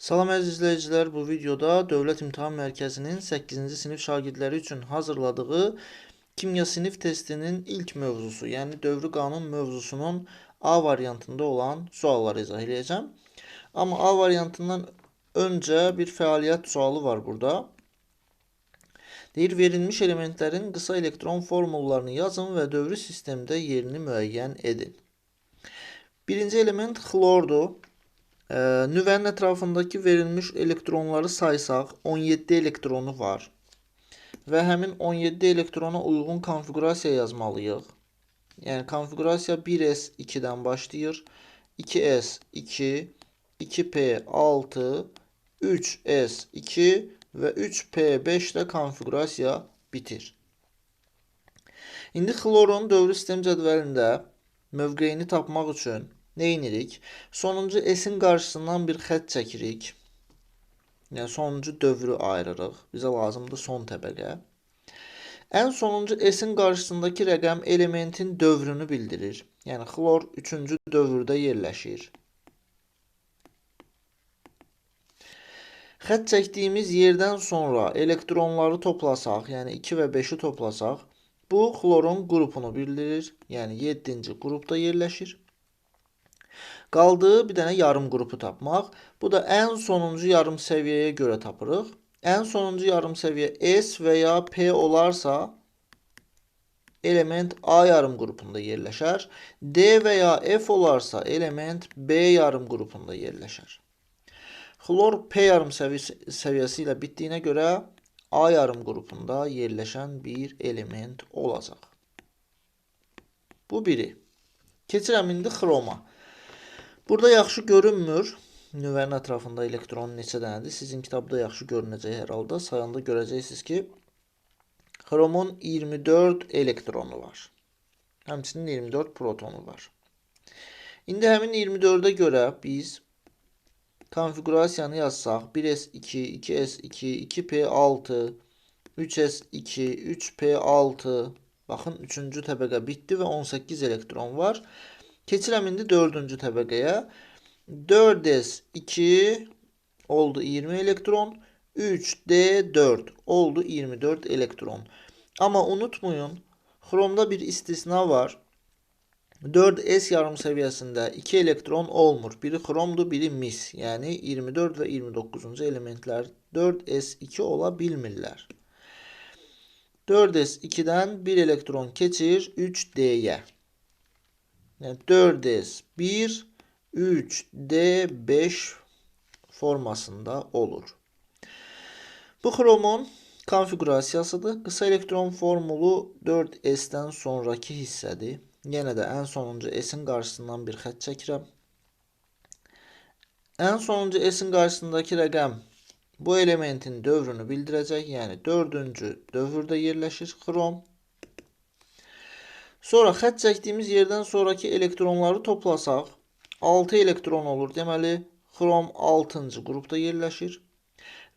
Salam əziz izləyicilər, bu videoda Dövlət İmtahan Mərkəzinin 8-ci sinif şagirdləri üçün hazırladığı kimya sinif testinin ilk mövzusu, yəni dövrü qanun mövzusunun A variantında olan sualları izah edəcəm. Amma A variantından öncə bir fəaliyyət sualı var burada. Deyir, verilmiş elementlərin qısa elektron formullarını yazın və dövrü sistemdə yerini müəyyən edin. Birinci element xlordur. Ee, nüvənin ətrafındakı verilmiş elektronları saysaq 17 elektronu var. Və həmin 17 elektrona uyğun konfiqurasiya yazmalıyıq. Yəni konfiqurasiya 1s2-dən başlayır. 2s2, 2p6, 3s2 və 3p5 ilə konfiqurasiya bitir. İndi xlorun dövrü sistem cədvəlində mövqeyini tapmaq üçün nə edirik? Sonuncu S-in qarşısından bir xətt çəkirik. Yəni sonuncu dövrü ayırırıq. Bizə lazımdır son təbəqə. Ən sonuncu S-in qarşısındakı rəqəm elementin dövrünü bildirir. Yəni xlor 3-cü dövrdə yerləşir. Xətt çəkdiyimiz yerdən sonra elektronları toplasaq, yəni 2 və 5-i toplasaq, bu xlorun qrupunu bildirir. Yəni 7-ci qrupda yerləşir. Qaldı bir dənə yarım qrupu tapmaq. Bu da ən sonuncu yarım səviyyəyə görə tapırıq. Ən sonuncu yarım səviyyə S və ya P olarsa element A yarım qrupunda yerləşər. D və ya F olarsa element B yarım qrupunda yerləşər. Xlor P yarım səviyyəsi, ilə bitdiyinə görə A yarım qrupunda yerləşən bir element olacaq. Bu biri. Keçirəm indi xroma. Burada yaxşı görünmür. Nüvənin ətrafında elektron neçə dənədir? Sizin kitabda yaxşı görünəcək hər halda. Sayanda görəcəksiniz ki, xromun 24 elektronu var. Həmçinin 24 protonu var. İndi həmin 24-ə görə biz konfigurasiyanı yazsaq 1s2, 2s2, 2p6, 3s2, 3p6 baxın 3-cü təbəqə bitdi və 18 elektron var. Keçirəm indi 4-cü təbəqəyə. 4s2 oldu 20 elektron. 3d4 oldu 24 elektron. Amma unutmayın, xromda bir istisna var. 4s yarım səviyyəsində 2 elektron olmur. Biri xromdur, biri mis. Yəni 24 və 29-cu elementlər 4s2 ola bilmirlər. 4s2-dən 1 elektron keçir 3d-yə. Yəni 4s1, 3d5 formasında olur. Bu xromun konfiqurasiyasıdır. Qısa elektron formulu 4s-dən sonraki hissədir. Yenə də ən sonuncu S-in qarşısından bir xətt çəkirəm. Ən sonuncu S-in qarşısındakı rəqəm bu elementin dövrünü bildirəcək. Yəni 4-cü dövrdə yerləşir xrom. Sonra xətt çəkdiyimiz yerdən sonraki elektronları toplasaq 6 elektron olur. Deməli xrom 6-cı qrupda yerləşir.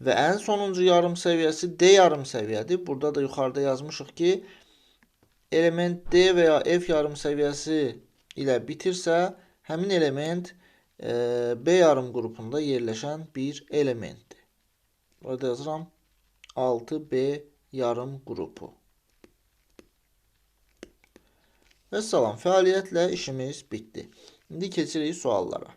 Və ən sonuncu yarım səviyyəsi D yarım səviyyədir. Burada da yuxarıda yazmışıq ki, element D və ya F yarım səviyyəsi ilə bitirsə, həmin element e, B yarım qrupunda yerləşən bir elementdir. Burada yazıram 6B yarım qrupu. Və salam, fəaliyyətlə işimiz bitdi. İndi keçirik suallara.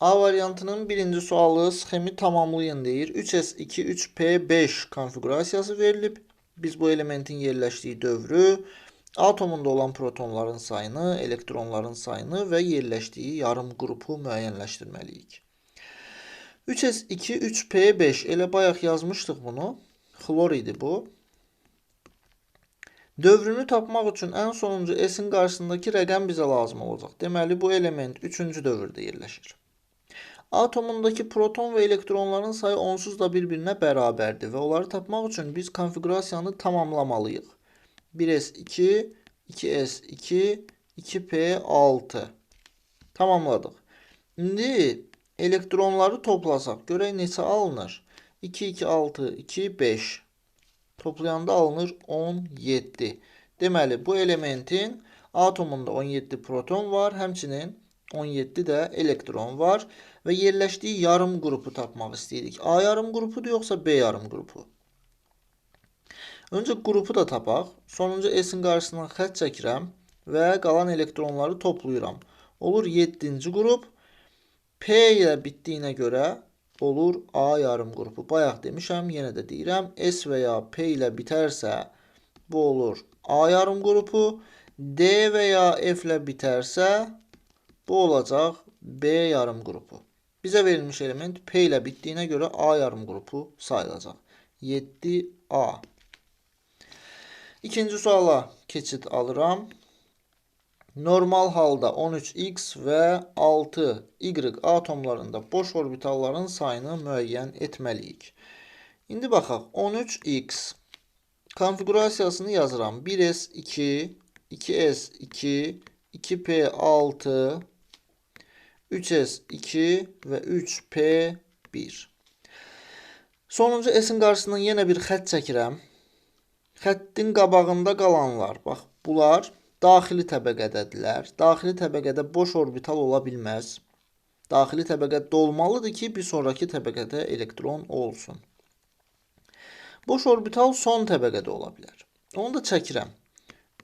A variantının birinci sualı sxemi tamamlayın deyir. 3S2, 3P5 konfigurasiyası verilib. Biz bu elementin yerləşdiyi dövrü, atomunda olan protonların sayını, elektronların sayını və yerləşdiyi yarım qrupu müəyyənləşdirməliyik. 3s2, 3p5 elə bayaq yazmışdıq bunu. Xlor idi bu. Dövrünü tapmaq üçün ən sonuncu S-in qarşısındakı rəqəm bizə lazım olacaq. Deməli bu element 3-cü dövrdə yerləşir. Atomundakı proton və elektronların sayı onsuz da bir-birinə bərabərdir və onları tapmaq üçün biz konfiqurasiyanı tamamlamalıyıq. 1s2, 2s2, 2p6 tamamladıq. İndi elektronları toplasaq görək neçə alınır? 2, 2, 6, 2, 5 toplayanda alınır 17. Deməli bu elementin atomunda 17 proton var, həmçinin 17 də elektron var və yerləşdiyi yarım qrupu tapmaq istəyirik. A yarım qrupudur yoxsa B yarım qrupu? Öncə qrupu da tapaq. Sonuncu S-in qarşısından xətt çəkirəm və qalan elektronları toplayıram. Olur 7-ci qrup. P ilə bitdiyinə görə olur A yarım qrupu. Bayaq demişəm, yenə də deyirəm. S və ya P ilə bitərsə bu olur A yarım qrupu. D və ya F ilə bitərsə bu olacaq B yarım qrupu. Bizə verilmiş element P ilə bitdiyinə görə A yarım qrupu sayılacaq. 7A. İkinci suala keçid alıram. Normal halda 13x və 6y atomlarında boş orbitalların sayını müəyyən etməliyik. İndi baxaq. 13x konfigurasiyasını yazıram. 1s2, 2s2, 2p6, 3s2 və 3p1. Sonuncu s-in qarşısından yenə bir xətt çəkirəm. Xəttin qabağında qalanlar, bax, bunlar daxili təbəqədədirlər. Daxili təbəqədə boş orbital ola bilməz. Daxili təbəqə dolmalıdır ki, bir sonraki təbəqədə elektron olsun. Boş orbital son təbəqədə ola bilər. Onu da çəkirəm.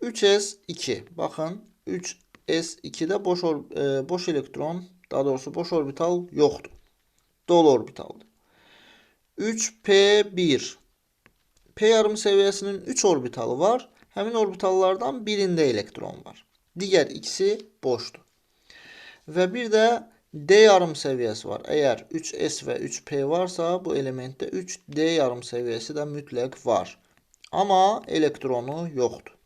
3s2. Baxın, 3s2-də boş or e, boş elektron, daha doğrusu boş orbital yoxdur. Dolu orbitaldır. 3p1 P yarım seviyesinin 3 orbitalı var. Həmin orbitallardan birində elektron var. Digər ikisi boşdur. Və bir də D yarım səviyyəsi var. Əgər 3S və 3P varsa, bu elementdə 3D yarım səviyyəsi də mütləq var. Amma elektronu yoxdur.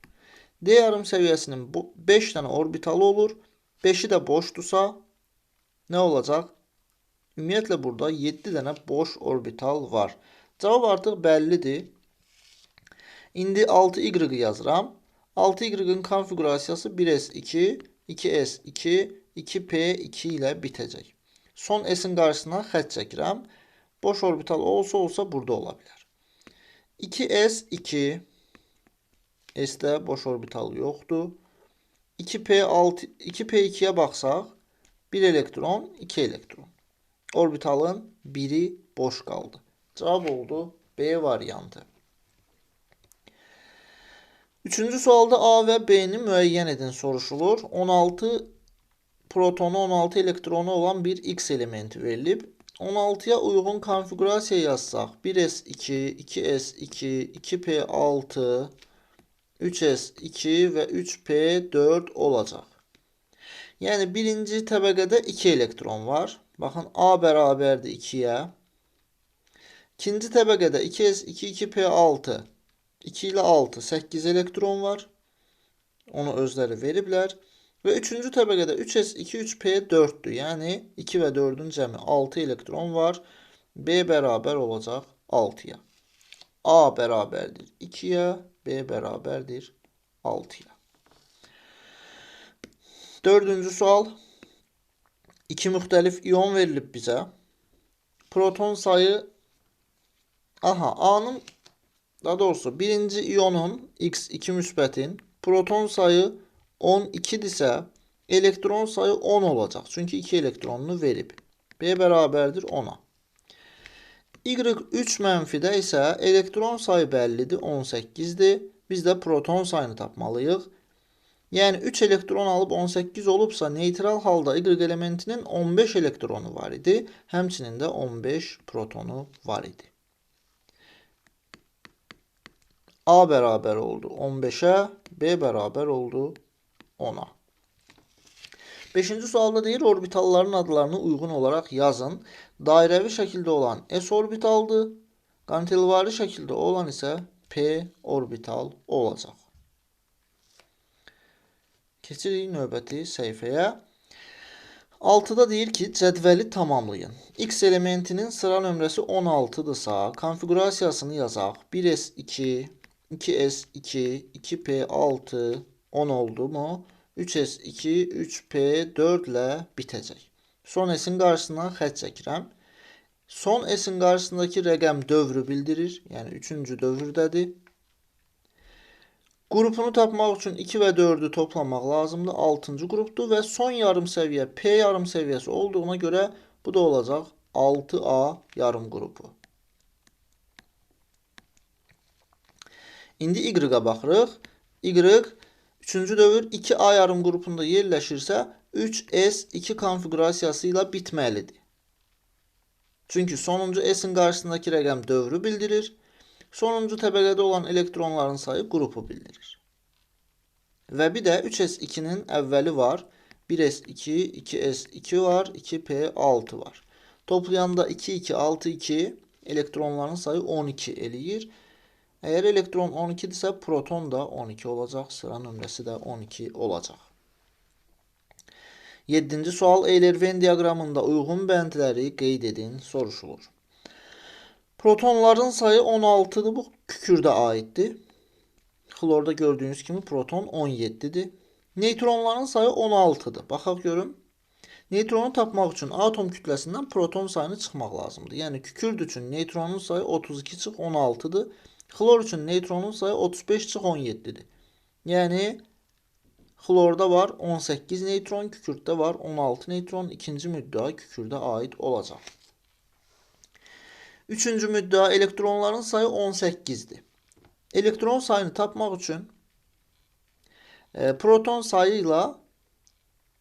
D yarım səviyyəsinin 5 dənə orbitalı olur. 5-i də boşdursa, nə olacaq? Ümumiyyətlə burada 7 dənə boş orbital var. Cavab artıq bəllidir. İndi 6y yazıram. 6y-ın konfigurasiyası 1s2, 2s2, 2p2 ilə bitəcək. Son s-in qarşısına xətt. Boş orbital olsa olsa burada ola bilər. 2s2 S-də boş orbital yoxdur. 2p6 2p2-yə baxsaq 1 elektron, 2 elektron. Orbitalın biri boş qaldı. Cavab oldu B variantı. Üçüncü sualda A və B-ni müəyyən edin soruşulur. 16 protonu, 16 elektronu olan bir X elementi verilib. 16-ya uyğun konfigurasiya yazsaq 1s2, 2s2, 2p6, 3s2 və 3p4 olacaq. Yəni birinci təbəqədə 2 elektron var. Baxın A bərabərdir 2-yə. İkinci təbəqədə 2s2, 2p6 2 ilə 6 8 elektron var. Onu özləri veriblər. Və üçüncü təbəqədə 3s2 3p4-dür. Yəni 2 və 4-ün cəmi 6 elektron var. B bərabər olacaq 6-ya. A bərabərdir 2-yə, B bərabərdir 6-ya. Dördüncü sual. İki müxtəlif ion verilib bizə. Proton sayı Aha, A-nın daha doğrusu birinci iyonun X2 müsbətin proton sayı 12-dirsə elektron sayı 10 olacaq. Çünki 2 elektronunu verib. B bərabərdir 10-a. Y3 mənfidə isə elektron sayı bəllidir, 18-dir. Biz də proton sayını tapmalıyıq. Yəni 3 elektron alıb 18 olubsa, neytral halda Y elementinin 15 elektronu var idi. Həmçinin də 15 protonu var idi. A beraber oldu 15'e, B beraber oldu 10'a. Beşinci sualda deyir orbitalların adlarını uygun olarak yazın. Dairevi şekilde olan S orbitaldı. Kantilvari şekilde olan ise P orbital olacaq. Keçirik növbəti səhifəyə. 6-da deyir ki, cədvəli tamamlayın. X elementinin sıra nömrəsi 16-dırsa, konfigurasiyasını yazaq. 1S2, 2S2, 2P6, 10 oldu mu? 3S2, 3P4 ilə bitəcək. Son S-in qarşısından xətt çəkirəm. Son S-in qarşısındakı rəqəm dövrü bildirir. Yəni 3-cü dövrdədir. Qrupunu tapmaq üçün 2 və 4-ü toplamaq lazımdır. 6-cı qrupdur və son yarım səviyyə P yarım səviyyəsi olduğuna görə bu da olacaq 6A yarım qrupu. İndi Y-a baxırıq. Y 3-cü dövr 2A yarım qrupunda yerləşirsə 3S2 konfiqurasiyası ilə bitməlidir. Çünki sonuncu S-in qarşısındakı rəqəm dövrü bildirir. Sonuncu təbəqədə olan elektronların sayı qrupu bildirir. Və bir də 3S2-nin əvvəli var. 1S2, 2S2 var, 2P6 var. Toplayanda 2, 2, 6, 2 elektronların sayı 12 eləyir. Əgər elektron 12-dirsə, proton da 12 olacaq, sıra nömrəsi də 12 olacaq. 7-ci sual Euler-Venn diaqramında uyğun bəndləri qeyd edin soruşulur. Protonların sayı 16'dır. Bu kükürdə aiddir. Xlorda gördüyünüz kimi proton 17-dir. Neutronların sayı 16-dır. Baxaq görüm. Neutronu tapmaq üçün atom kütləsindən proton sayını çıxmaq lazımdır. Yəni kükürd üçün neutronun sayı 32 çıx 16-dır. Xlor üçün neutronun sayı 35 çıx 17-dir. Yəni xlorda var 18 neutron, kükürddə var 16 neutron. İkinci müddəa kükürdə aid olacaq. Üçüncü müddəa elektronların sayı 18'dir. Elektron sayını tapmaq üçün e, proton sayı ilə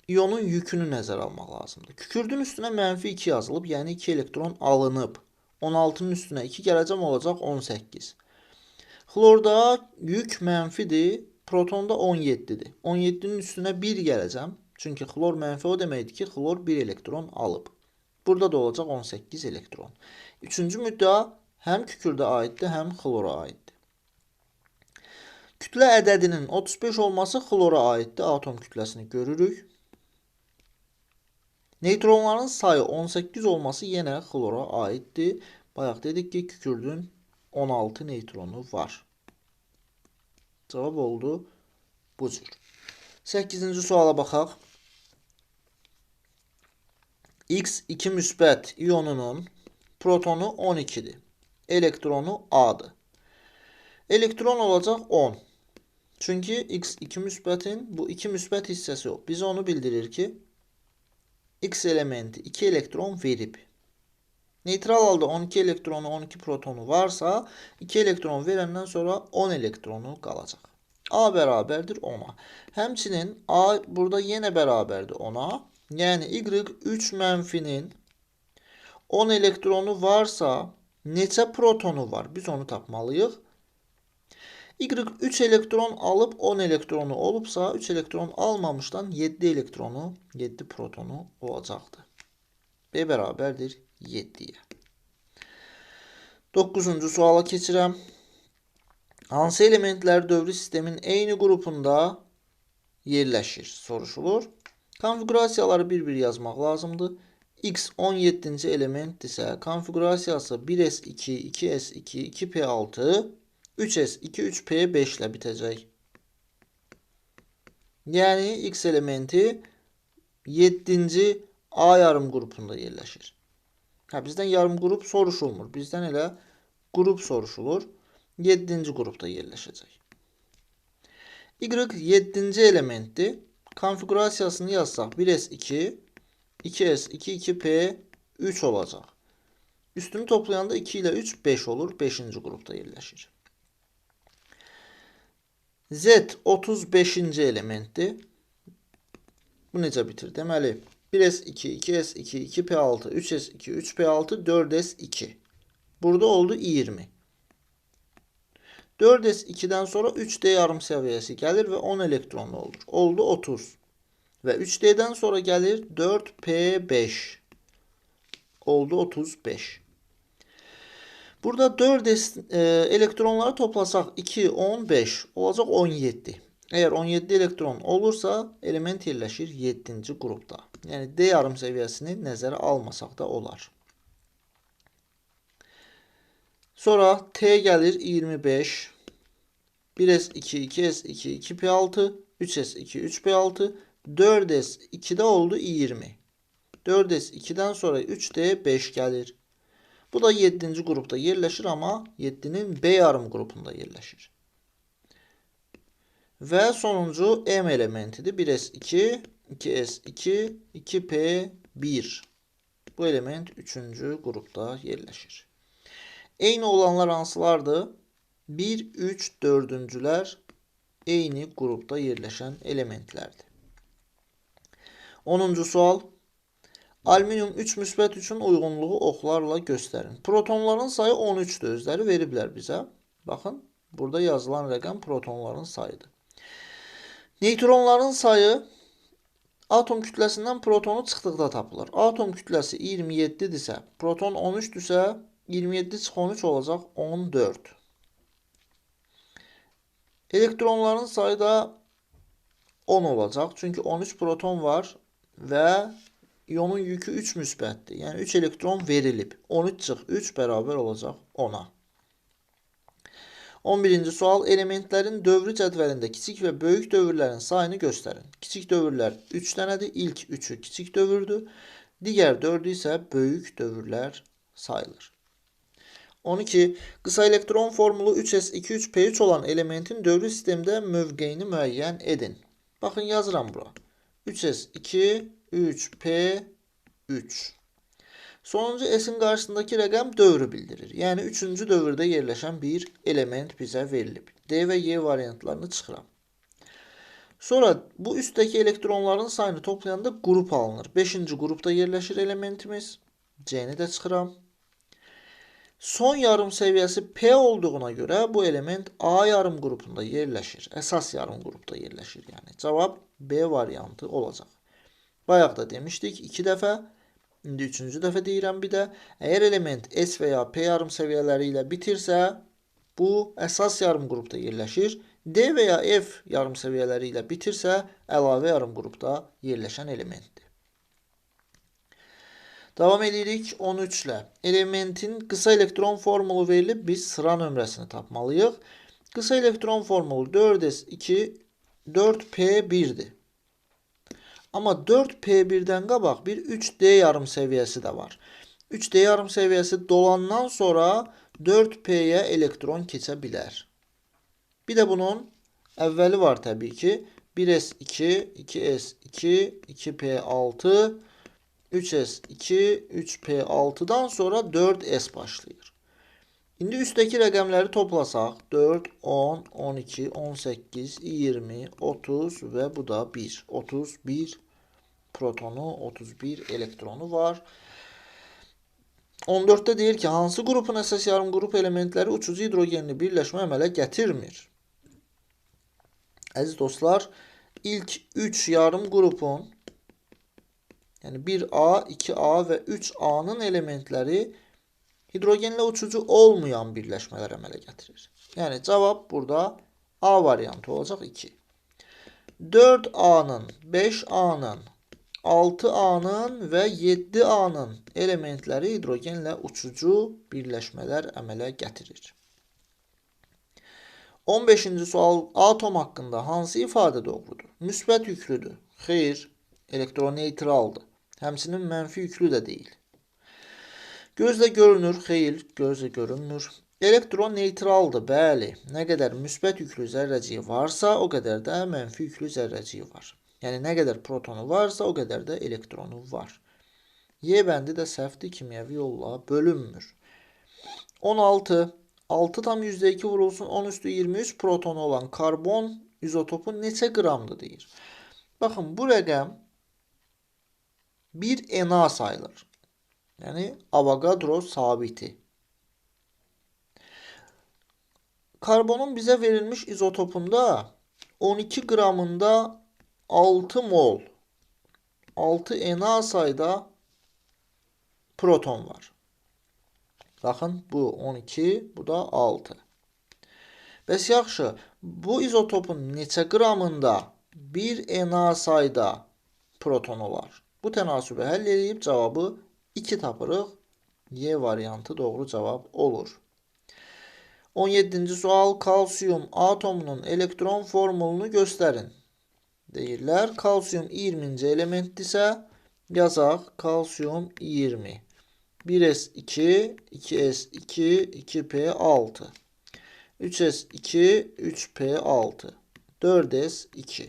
iyonun yükünü nəzərə almaq lazımdır. Kükürdün üstünə mənfi 2 yazılıb, yəni 2 elektron alınıb. 16-nın üstünə 2 gələcəm olacaq 18. Xlorda yük mənfidir, protonda 17-dir. 17-nin üstünə 1 gələcəm. Çünki xlor mənfi o deməkdir ki, xlor 1 elektron alıb. Burada da olacaq 18 elektron. Üçüncü müddəa həm kükürdə aiddir, həm xlora aiddir. Kütlə ədədinin 35 olması xlora aiddir. Atom kütləsini görürük. Neutronların sayı 18 olması yenə xlora aiddir. Bayaq dedik ki, kükürdün 16 neutronu var. Cavab oldu bu cür. 8-ci suala baxaq. X2 müsbət iyonunun protonu 12'dir. Elektronu A'dır. Elektron olacaq 10. Çünki X2 müsbətin bu 2 müsbət hissəsi yox. Biz onu bildirir ki, X elementi 2 elektron verib. Neytral halda 12 elektronu, 12 protonu varsa 2 elektron verəndən sonra 10 elektronu qalacaq. A bərabərdir 10-a. Həmçinin A burada yenə bərabərdir 10-a. Yəni Y 3 mənfinin 10 elektronu varsa neçə protonu var? Biz onu tapmalıyıq. Y 3 elektron alıp 10 elektronu olubsa 3 elektron almamışdan 7 elektronu 7 protonu olacaqdır. B bərabərdir 7-yə. 9-cu suala keçirəm. Hansı elementlər dövrü sistemin eyni qrupunda yerləşir soruşulur. Konfigurasiyaları bir-bir yazmaq lazımdır. X 17-ci elementdirsə, konfigurasiyası 1S2, 2S2, 2P6 3S2 3P5 ilə bitəcək. Yəni X elementi 7-ci A yarım qrupunda yerləşir. Hə, bizdən yarım qrup soruşulmur. Bizdən elə qrup soruşulur. 7-ci qrupda yerləşəcək. Y 7-ci elementdir. Konfigurasiyasını yazsaq 1S2, 2S2, 2P 3 olacaq. Üstünü toplayanda 2 ilə 3 5 olur. 5-ci qrupda yerləşir. Z 35-ci elementdir. Bu necə bitir? Deməli 1S2, 2S2, 2P6, 3S2, 3P6, 4S2. Burada oldu 20. 4S2'den sonra 3D yarım seviyesi gelir ve 10 elektronlu olur. Oldu 30. Ve 3D'den sonra gelir 4P5. Oldu 35. Burada 4 e, elektronları toplasak 2, 15 olacak 17. Eğer 17 elektron olursa element yerleşir 7. grupta. Yani D yarım seviyesini nəzərə almasaq da olar. Sonra T gelir 25. 1S2, 2S2, 2P6, 3S2, 3P6, 4S 2'de oldu 20. 4S 2'den sonra 3D 5 gelir. Bu da 7. grupta yerleşir ama 7'nin B yarım grubunda yerleşir. Və sonuncu M elementidir. 1s2, 2s2, 2p1. Bu element 3-cü qrupda yerləşir. Eyni olanlar hansılardır? 1, 3, 4-cülər eyni qrupda yerləşən elementlərdir. 10-cu sual. Alüminium 3 müsbət üçün uyğunluğu oxlarla göstərin. Protonların sayı 13-dür. Özləri veriblər bizə. Baxın, burada yazılan rəqəm protonların sayıdır. Neytronların sayı atom kütləsindən protonu çıxdıqda tapılır. Atom kütləsi 27-dirsə, proton 13-dürsə, 27 çıx 13 olacaq 14. Elektronların sayı da 10 olacaq. Çünki 13 proton var və ionun yükü 3 müsbətdir. Yəni 3 elektron verilib. 13 çıx 3 bərabər olacaq 10-a. 11-ci sual elementlərin dövrü cədvəlində kiçik və böyük dövrlərin sayını göstərin. Kiçik dövrlər 3 dənədir. İlk 3-ü kiçik dövrdür. Digər 4-ü isə sayılır. 12. Qısa elektron formulu 3s2-3p3 olan elementin dövrü sistemdə mövqeyini müəyyən edin. Baxın yazıram bura. 3s2, 3p3. Sonuncu S-in qarşısındakı rəqəm dövrü bildirir. Yəni 3-cü dövrdə yerləşən bir element bizə verilib. D və Y variantlarını çıxıram. Sonra bu üstdəki elektronların sayını toplayanda qrup alınır. 5-ci qrupda yerləşir elementimiz. C-ni də çıxıram. Son yarım səviyyəsi P olduğuna görə bu element A yarım qrupunda yerləşir. Əsas yarım qrupda yerləşir. Yəni cavab B variantı olacaq. Bayaq da demişdik 2 dəfə. İndi üçüncü dəfə deyirəm bir də. Əgər element S və ya P yarım səviyyələri ilə bitirsə, bu əsas yarım qrupda yerləşir. D və ya F yarım səviyyələri ilə bitirsə, əlavə yarım qrupda yerləşən elementdir. Davam edirik 13 ilə. Elementin qısa elektron formulu verilib, biz sıra nömrəsini tapmalıyıq. Qısa elektron formulu 4s2 4p1-dir. Amma 4p1-dən qabaq bir 3d yarım səviyyəsi də var. 3d yarım səviyyəsi dolandan sonra 4p-yə elektron keçə bilər. Bir də bunun əvvəli var təbii ki. 1s2, 2s2, 2p6 3S2, 3P6'dan sonra 4S başlayır. İndi üstteki rəqəmləri toplasaq 4, 10, 12, 18, 20, 30 və bu da 1. 31 protonu, 31 elektronu var. 14'te deyir ki, hansı qrupun əsas yarım qrup elementləri uçucu hidrogenli birləşmə əmələ gətirmir? Əziz dostlar, ilk 3 yarım qrupun yani 1A, 2A ve 3A'nın elementleri hidrogenle uçucu olmayan birleşmeler əmələ gətirir. Yəni cavab burada A variantı olacaq 2. 4A'nın, 5A'nın, 6A'nın və 7A'nın elementləri hidrogenlə uçucu birləşmələr əmələ gətirir. 15-ci sual atom haqqında hansı ifadə doğrudur? Müsbət yüklüdür. Xeyr, elektroneytraldır. Həmçinin mənfi yüklü də deyil. Gözlə görünür, xeyr, gözlə görünmür. Elektron neytraldır, bəli. Nə qədər müsbət yüklü zərrəciyi varsa, o qədər də mənfi yüklü zərrəciyi var. Yəni nə qədər protonu varsa, o qədər də elektronu var. Y bəndi də səhvdir, kimyəvi yolla bölünmür. 16 6 tam %2 vurulsun 10 üstü 23 protonu olan karbon izotopu neçə qramdır deyir. Baxın bu rəqəm bir NA sayılır. Yani Avogadro sabiti. Karbonun bize verilmiş izotopunda 12 gramında 6 mol 6 Na sayda proton var. Bakın bu 12, bu da 6. Bəs yaxşı, bu izotopun neçə qramında 1 Na sayda proton var? Bu tənasibi həll edib cavabı 2 tapırıq. Y variantı doğru cavab olur. 17-ci sual kalsiyum atomunun elektron formulunu göstərin. Deyirlər, kalsiyum 20-ci elementdirsə, yazaq kalsiyum 20. 1s2, 2s2, 2p6. 3s2, 3p6. 4s2.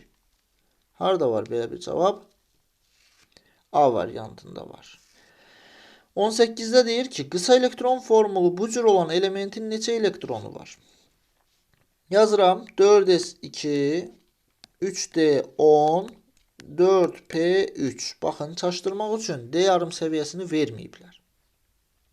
Harda var belə bir cavab? A variantında var. 18'de deyir ki, kısa elektron formulu bu cür olan elementin neçə elektronu var? Yazıram 4s2, 3d10, 4p3. Baxın, çaşdırmaq üçün d yarım səviyyəsini verməyiblər.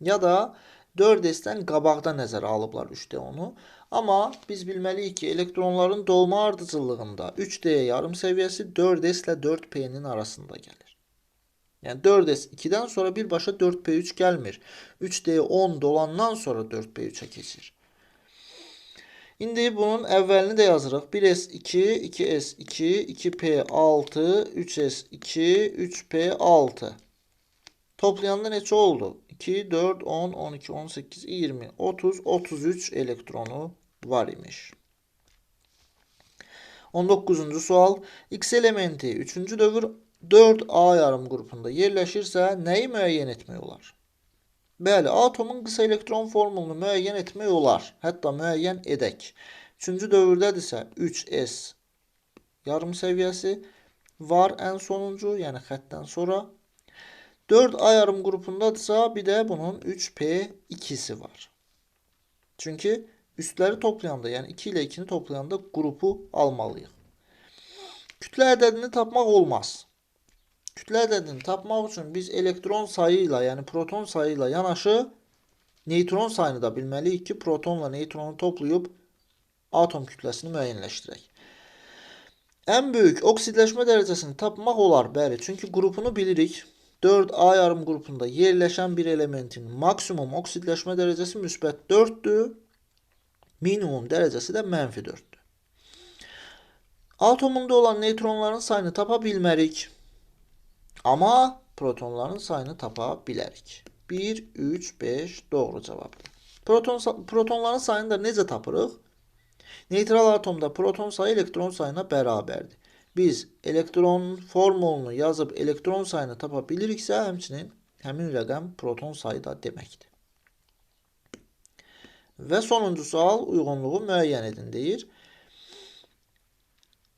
Ya da 4s-dən qabaqda alıblar 3d10-u. Amma biz bilməliyik ki, elektronların dolma ardıcıllığında 3d yarım səviyyəsi 4s ilə 4p-nin arasında gəlir. Yəni 4s 2-dən sonra birbaşa 4p3 gəlmir. 3d 10 dolandan sonra 4p3-ə keçir. İndi bunun əvvəlini də yazırıq. 1s2, 2s2, 2p6, 3s2, 3p6. Toplayanda neçə oldu? 2, 4, 10, 12, 18, 20, 30, 33 elektronu var imiş. 19. sual. X elementi 3. dövr 4A yarım qrupunda yerləşirsə, nəyi müəyyən etmək olar? Bəli, atomun qısa elektron formulunu müəyyən etmək olar. Hətta müəyyən edək. 3-cü dövrdədirsə 3s yarım səviyyəsi var ən sonuncu, yəni xəttdən sonra. 4A yarım qrupundadırsa, bir də bunun 3p2-si var. Çünki üstləri toplayanda, yəni 2 ilə 2-ni toplayanda qrupu almalıyıq. Kütlə ədədini tapmaq olmaz. Kütlə ədədini tapmaq üçün biz elektron sayı ilə, yəni proton sayı ilə yanaşı neytron sayını da bilməliyik ki, protonla neytronu toplayıb atom kütləsini müəyyənləşdirək. Ən böyük oksidləşmə dərəcəsini tapmaq olar, bəli, çünki qrupunu bilirik. 4A yarım qrupunda yerləşən bir elementin maksimum oksidləşmə dərəcəsi müsbət 4-dür, minimum dərəcəsi də mənfi 4-dür. Atomunda olan neytronların sayını tapa bilmərik. Amma protonların sayını tapa bilərik. 1, 3, 5 doğru cavabdır. Proton, protonların sayını da necə tapırıq? Neytral atomda proton sayı elektron sayına bərabərdir. Biz elektron formulunu yazıb elektron sayını tapa biliriksə, həmçinin həmin rəqəm proton sayı da deməkdir. Və sonuncu sual uyğunluğu müəyyən edin deyir.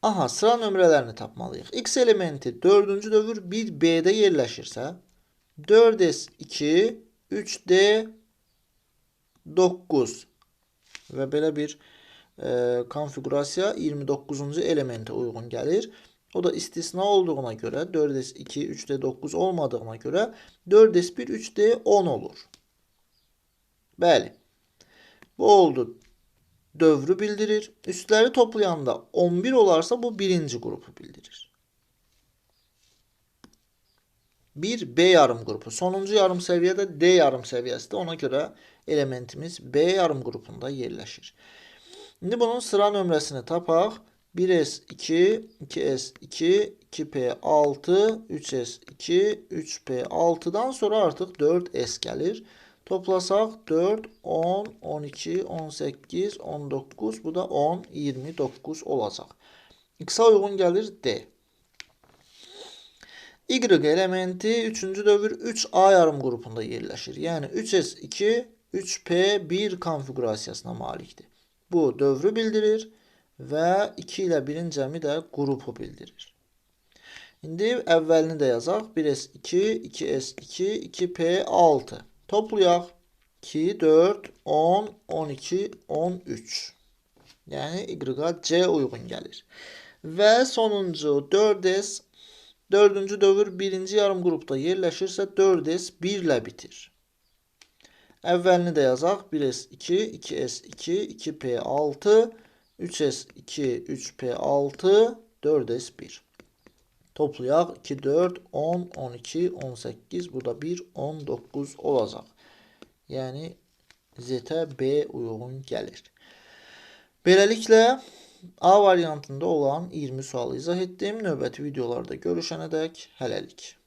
Aha sıra nömrələrini tapmalıyıq. X elementi 4-cü dövr 1B-də yerləşirsə 4S2 3D 9 və belə bir e, konfigurasiya 29-cu elementə uyğun gəlir. O da istisna olduğuna görə 4S2 3D9 olmadığına görə 4S1 3D10 olur. Bəli. Bu oldu dövrü bildirir. Üstleri toplayanda 11 olarsa bu birinci grubu bildirir. Bir B yarım grubu. Sonuncu yarım seviyede D yarım seviyesinde. Ona göre elementimiz B yarım grubunda yerleşir. Şimdi bunun sıra nömrəsini tapaq. 1S2, 2S2, 2P6, 3S2, 3P6'dan sonra artıq 4S gəlir. Toplasaq 4, 10, 12, 18, 19, bu da 10, 29 olacaq. X-a uyğun gəlir D. Y elementi 3-cü dövr 3A yarım qrupunda yerləşir. Yəni 3S2, 3P1 konfigurasiyasına malikdir. Bu dövrü bildirir və 2 ilə 1-in cəmi də qrupu bildirir. İndi əvvəlini də yazaq. 1S2, 2S2, 2P6. Toplayaq. 2, 4, 10, 12, 13. Yəni Y-a C uyğun gəlir. Və sonuncu 4S 4-cü dövr 1-ci yarım qrupda yerləşirsə 4S 1 ilə bitir. Əvvəlini də yazaq. 1S2, 2S2, 2P6, 3S2, 3P6, 4S1. Toplayaq 2, 4, 10, 12, 18. Bu da 1, 19 olacaq. Yəni Z-ə B uyğun gəlir. Beləliklə A variantında olan 20 sualı izah etdim. Növbəti videolarda görüşənədək hələlik.